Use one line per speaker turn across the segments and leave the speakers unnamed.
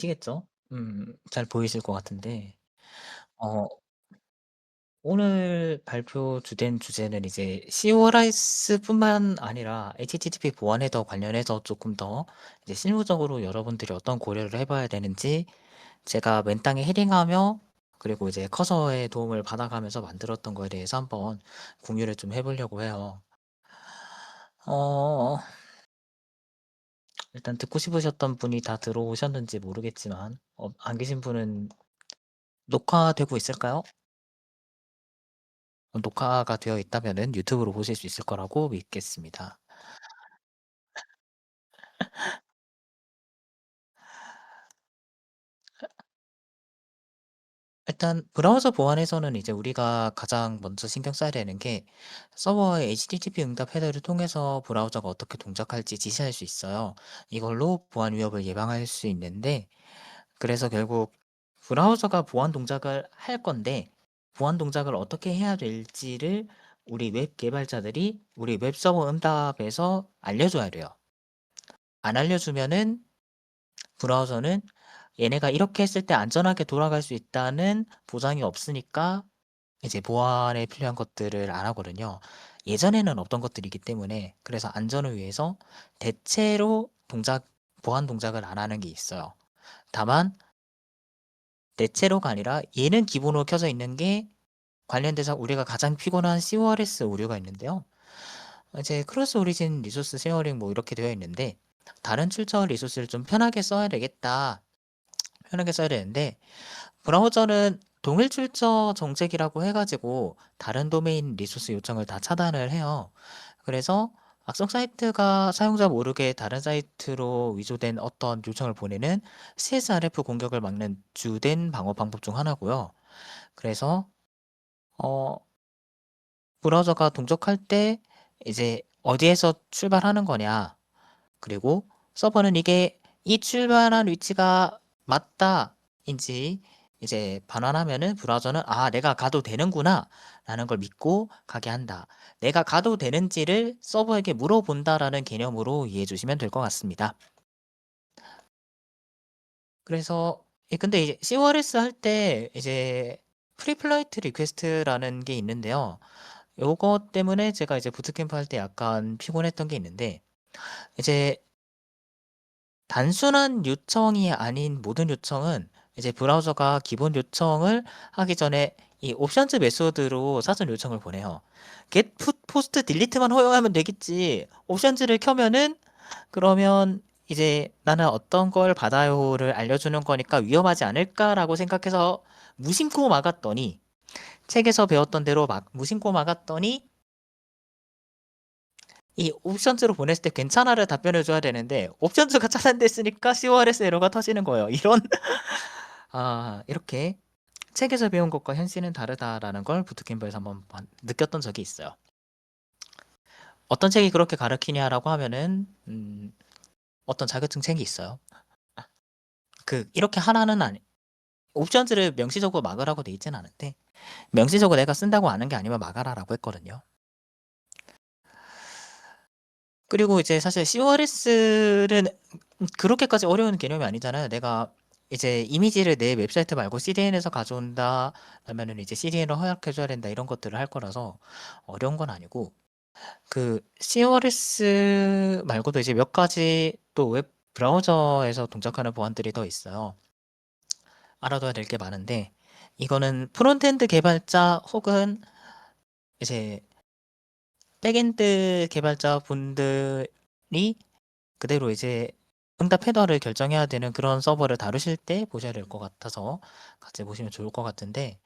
시겠죠? 음 잘 보이실 것 같은데 어 오늘 발표 주된 주제는 이제 CORS뿐만 아니라 HTTP 보안 헤더 관련해서 쪼끔 더 이제 실무적으로 여러분들이 어떤 고려를 해 봐야 되는지 제가 맨땅에 헤딩하며 그리고 이제 커서의 도움을 받아가면서 만들었던 거에 대해서 한번 공유를 좀 해 보려고 해요. 어 일단 듣고 싶으셨던 분이 다 들어오셨는지 모르겠지만 어 안 계신 분은 녹화되고 있을까요? 어 녹화가 되어 있다면은 유튜브로 보실 수 있을 거라고 믿겠습니다. 일단 브라우저 보안에서는 이제 우리가 가장 먼저 신경 써야 되는 게 서버의 HTTP 응답 헤더를 통해서 브라우저가 어떻게 동작할지 지시할 수 있어요. 이걸로 보안 위협을 예방할 수 있는데 그래서 결국 브라우저가 보안 동작을 할 건데 보안 동작을 어떻게 해야 될지를 우리 웹 개발자들이 우리 웹 서버 응답에서 알려줘야 돼요. 안 알려주면은 브라우저는 얘네가 이렇게 했을 때 안전하게 돌아갈 수 있다는 보장이 없으니까 이제 보안에 필요한 것들을 안 하거든요. 예전에는 없던 것들이기 때문에 그래서 안전을 위해서 대체로 동작 보안 동작을 안 하는 게 있어요. 다만 대체로가 아니라 얘는 기본으로 켜져 있는 게 관련돼서 우리가 가장 피곤한 CORS 오류가 있는데요. 이제 크로스 오리진 리소스 쉐어링 뭐 이렇게 되어 있는데 다른 출처 리소스를 좀 편하게 써야 되겠다. 편하게 써야 되는데 브라우저는 동일 출처 정책이라고 해 가지고 다른 도메인 리소스 요청을 다 차단을 해요. 그래서 악성 사이트가 사용자 모르게 다른 사이트로 위조된 어떤 요청을 보내는 CSRF 공격을 막는 주된 방어 방법 중 하나고요. 그래서 어 브라우저가 동작할 때 이제 어디에서 출발하는 거냐 그리고 서버는 이게 이 출발한 위치가 맞다인지 이제 반환하면은 브라우저는 '아 내가 가도 되는구나.'라는 걸 믿고 가게 한다. '내가 가도 되는지를 서버에게 물어본다.'라는 개념으로 이해해 주시면 될 것 같습니다. 그래서 예 근데 이제 CORS 할 때 이제 프리플라이트 리퀘스트라는 게 있는데요. 요것 때문에 제가 이제 부트캠프 할 때 약간 피곤했던 게 있는데 이제 단순한 요청이 아닌 모든 요청은 이제 브라우저가 기본 요청을 하기 전에 이 옵션즈 메소드로 사전 요청을 보내요. get put post delete만 허용하면 되겠지. 옵션즈를 켜면은 그러면 이제 '나는 어떤 걸 받아요.'를 알려주는 거니까 '위험하지 않을까?'라고 생각해서 무심코 막았더니 책에서 배웠던 대로 막 무심코 막았더니 이 옵션즈로 보냈을 때 "괜찮아."를 답변해 줘야 되는데 옵션즈가 차단됐으니까 CORS 에러가 터지는 거예요. 이런 아 이렇게 '책에서 배운 것과 현실은 다르다.'라는 걸 부트캠프에서 한번 반 느꼈던 적이 있어요. "어떤 책이 그렇게 가르치냐?"라고 하면은 음 어떤 자격증 책이 있어요. 그 이렇게 하라는 아니 옵션즈를 명시적으로 막으라고 돼 있진 않은데 명시적으로 "내가 쓴다고 아는 게 아니면 막아라."라고 했거든요. 그리고 이제 사실 CORS는 음 그렇게까지 어려운 개념이 아니잖아요. 내가 이제 이미지를 내 웹사이트 말고 CDN에서 가져온다 하면은 이제 CDN을 허락해 줘야 된다 이런 것들을 할 거라서 어려운 건 아니고 그 CORS 말고도 이제 몇 가지 또 웹 브라우저에서 동작하는 보안들이 더 있어요. 알아둬야 될 게 많은데 이거는 프론트엔드 개발자 혹은 이제 백엔드 개발자 분들이 그대로 이제 응답 헤더를 결정해야 되는 그런 서버를 다루실 때 보셔야 될 것 같아서 같이 보시면 좋을 것 같은데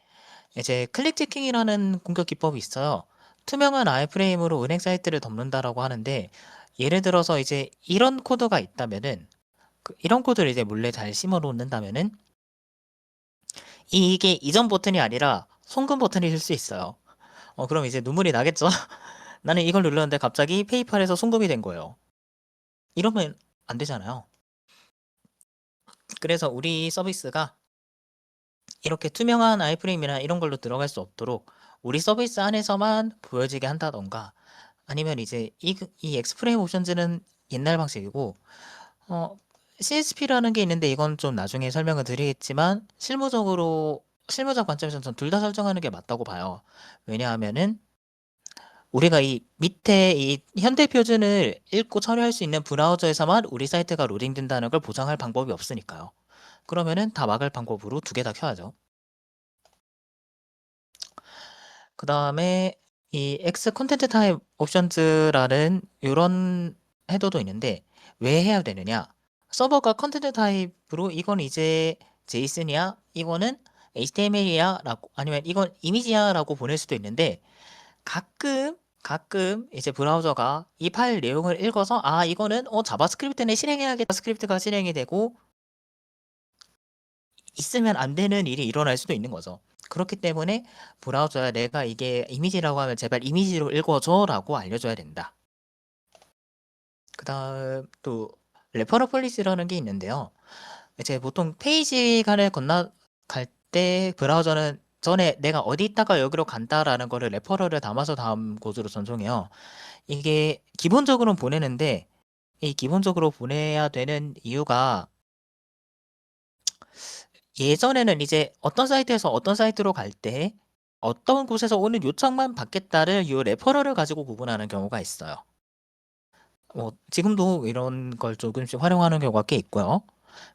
이제 클릭 체킹이라는 공격 기법이 있어요. 투명한 아이프레임으로 은행 사이트를 덮는다라고 하는데 예를 들어서 이제 이런 코드가 있다면은 그 이런 코드를 이제 몰래 잘 심어 놓는다면은 이게 이전 버튼이 아니라 송금 버튼일 수 있어요. 어 그럼 이제 눈물이 나겠죠? 나는 이걸 눌렀는데 갑자기 페이팔에서 송금이 된 거예요. 이러면 안 되잖아요. 그래서 우리 서비스가 이렇게 투명한 아이프레임이나 이런 걸로 들어갈 수 없도록 우리 서비스 안에서만 보여지게 한다든가 아니면 이제 이그이 엑스프레임 옵션즈는 옛날 방식이고 어 CSP라는 게 있는데 이건 좀 나중에 설명을 드리겠지만 실무적으로 실무적 관점에서는 전둘다 설정하는 게 맞다고 봐요. 왜냐하면은 우리가 이 밑에 이 현대 표준을 읽고 처리할 수 있는 브라우저에서만 우리 사이트가 로딩된다는 걸 보장할 방법이 없으니까요. 그러면은 다 막을 방법으로 두 개 다 켜야죠. 그 다음에 이 X 콘텐츠 타입 옵션즈라는 이런 해도도 있는데 왜 해야 되느냐? 서버가 컨텐츠 타입으로 이건 이제 JSON이야, 이거는 HTML이야, 라고 아니면 이건 이미지야 라고 보낼 수도 있는데 가끔 가끔 이제 브라우저가 이 파일 내용을 읽어서 아 이거는 어 자바스크립트는 실행해야겠다 스크립트가 실행이 되고 있으면 안 되는 일이 일어날 수도 있는 거죠. 그렇기 때문에 브라우저야 내가 이게 이미지라고 하면 제발 이미지로 읽어줘 라고 알려줘야 된다. 그 다음 또 레퍼럴 폴리시라는 게 있는데요. 이제 보통 페이지 간을 건너갈 때 브라우저는 전에 내가 어디 있다가 여기로 간다라는 거를 레퍼럴을 담아서 다음 곳으로 전송해요. 이게 기본적으로 보내는데 이 기본적으로 보내야 되는 이유가 예전에는 이제 어떤 사이트에서 어떤 사이트로 갈 때 어떤 곳에서 오는 요청만 받겠다를 이 레퍼럴을 가지고 구분하는 경우가 있어요. 뭐 지금도 이런 걸 조금씩 활용하는 경우가 꽤 있고요.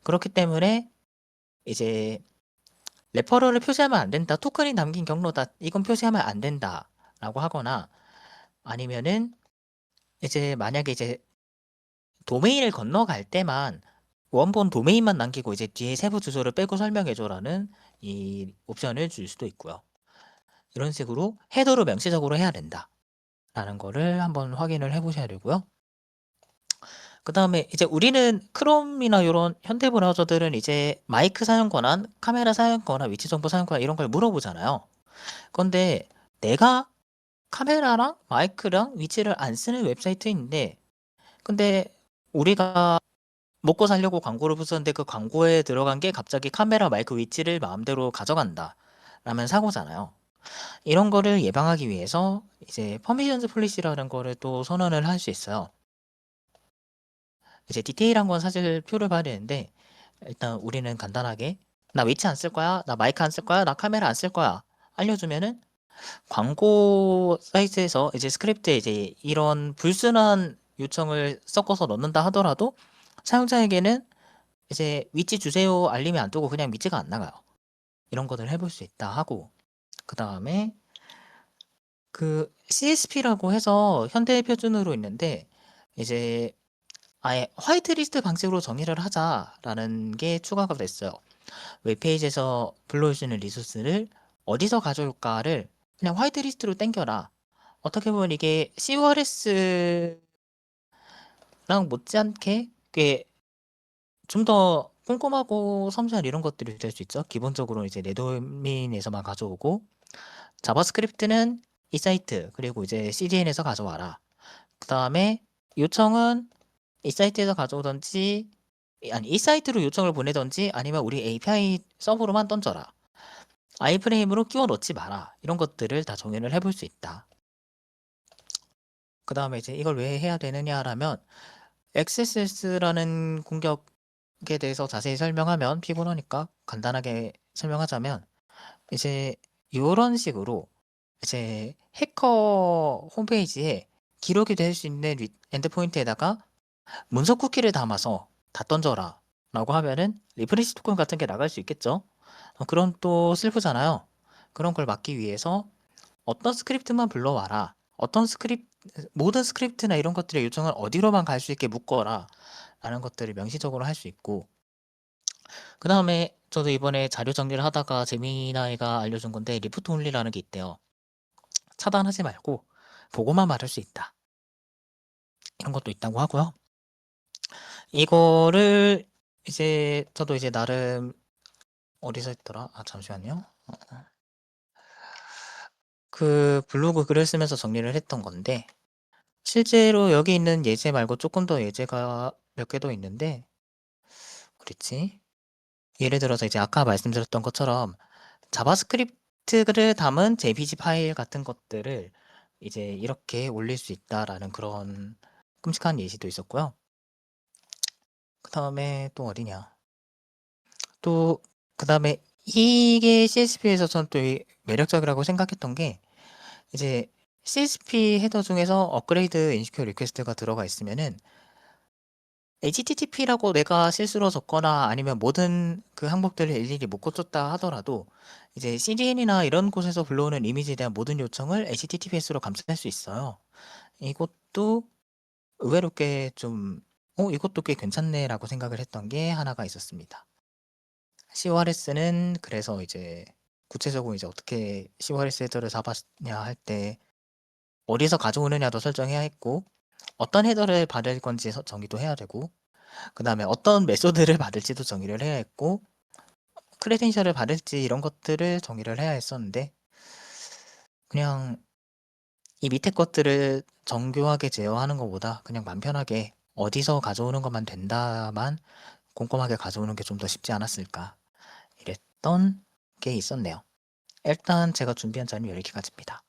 그렇기 때문에 이제 레퍼럴을 표시하면 안 된다. 토큰이 담긴 경로다. 이건 표시하면 안 된다 라고 하거나 아니면은 이제 만약에 이제 도메인을 건너갈 때만 원본 도메인만 남기고 이제 뒤에 세부 주소를 빼고 설명해줘라는 이 옵션을 줄 수도 있고요. 이런 식으로 헤더로 명시적으로 해야 된다. 라는 거를 한번 확인을 해 보셔야 되고요. 그 다음에 이제 우리는 크롬이나 이런 현대 브라우저들은 이제 마이크 사용 권한, 카메라 사용 권한, 위치 정보 사용 권한 이런 걸 물어보잖아요. 그런데 내가 카메라랑 마이크랑 위치를 안 쓰는 웹사이트인데 근데 우리가 먹고 살려고 광고를 붙였는데 그 광고에 들어간 게 갑자기 카메라 마이크 위치를 마음대로 가져간다 라면 사고잖아요. 이런 거를 예방하기 위해서 이제 퍼미션즈 폴리시라는 거를 또 선언을 할 수 있어요. 이제 디테일한 건 사실 표를 봐야 되는데 일단 우리는 간단하게 나 위치 안쓸 거야, 나 마이크 안 쓸 거야, 나 카메라 안 쓸 거야? 알려주면은 광고 사이트에서 이제 스크립트에 이제 이런 불순한 요청을 섞어서 넣는다 하더라도 사용자에게는 이제 위치 주세요. 알림이 안 뜨고 그냥 위치가 안 나가요. 이런 것을 해볼 수 있다 하고 그 다음에 그 CSP라고 해서 현대 표준으로 있는데 이제 아예 화이트리스트 방식으로 정의를 하자라는 게 추가가 됐어요. 웹페이지에서 불러올 수 있는 리소스를 어디서 가져올까를 그냥 화이트리스트로 땡겨라. 어떻게 보면 이게 CORS랑 못지않게 꽤 좀 더 꼼꼼하고 섬세한 이런 것들이 될 수 있죠. 기본적으로 이제 내 도메인에서만 가져오고 자바스크립트는 이 사이트 그리고 이제 CDN에서 가져와라. 그 다음에 요청은 이 사이트에서 가져오던지 아니 이 사이트로 요청을 보내던지 아니면 우리 API 서버로만 던져라. 아이프레임으로 끼워 넣지 마라. 이런 것들을 다 정의를 해볼 수 있다. 그 다음에 이제 이걸 왜 해야 되느냐라면 XSS라는 공격에 대해서 자세히 설명하면 피곤하니까 간단하게 설명하자면 이제 이런 식으로 이제 해커 홈페이지에 기록이 될 수 있는 엔드포인트에다가 문서 쿠키를 담아서 다 던져라 라고 하면은 리프레시 토큰 같은 게 나갈 수 있겠죠? 어, 그럼 또 슬프잖아요. 그런 걸 막기 위해서 어떤 스크립트만 불러와라. 어떤 스크립트 모든 스크립트나 이런 것들의 요청을 어디로만 갈 수 있게 묶어라 라는 것들을 명시적으로 할 수 있고. 그 다음에 저도 이번에 자료 정리를 하다가 재미나이가 알려준 건데 리프트 온리라는 게 있대요. 차단하지 말고 보고만 말할 수 있다. 이런 것도 있다고 하고요 이거를 이제 저도 이제 나름 어디서 했더라? 아 잠시만요. 어, 어. 그 블로그 글을 쓰면서 정리를 했던 건데 실제로 여기 있는 예제 말고 조금 더 예제가 몇 개 더 있는데 그렇지? 예를 들어서 이제 아까 말씀드렸던 것처럼 자바스크립트를 담은 JPG 파일 같은 것들을 이제 이렇게 올릴 수 있다라는 그런 끔찍한 예시도 있었고요. 그 다음에 또 어디냐. 또 그 다음에 이게 CSP에서 전또이 매력적이라고 생각했던 게 이제 CSP 헤더 중에서 업그레이드 인시큐어 리퀘스트가 들어가 있으면은 HTTP라고 내가 실수로 적거나 아니면 모든 그 항목들을 일일이 못 고쳤다 하더라도 이제 CDN이나 이런 곳에서 불러오는 이미지에 대한 모든 요청을 HTTPS로 감쌀 수 있어요. 이것도 의외로 꽤좀' 어 이것도 꽤 괜찮네.'라고 생각을 했던 게 하나가 있었습니다. CORS는 그래서 이제 구체적으로 이제 어떻게 CORS 헤더를 잡았냐 할 때 어디서 가져오느냐도 설정해야 했고 어떤 헤더를 받을 건지 서 정의도 해야 되고 그 다음에 어떤 메소드를 받을지도 정의를 해야 했고 크레덴셜을 받을지 이런 것들을 정의를 해야 했었는데 그냥 이 밑에 것들을 정교하게 제어하는 것보다 그냥 맘 편하게 어디서 가져오는 것만 된다만 꼼꼼하게 가져오는 게 좀 더 쉽지 않았을까 이랬던 게 있었네요. 일단 제가 준비한 자료는 여기까지입니다.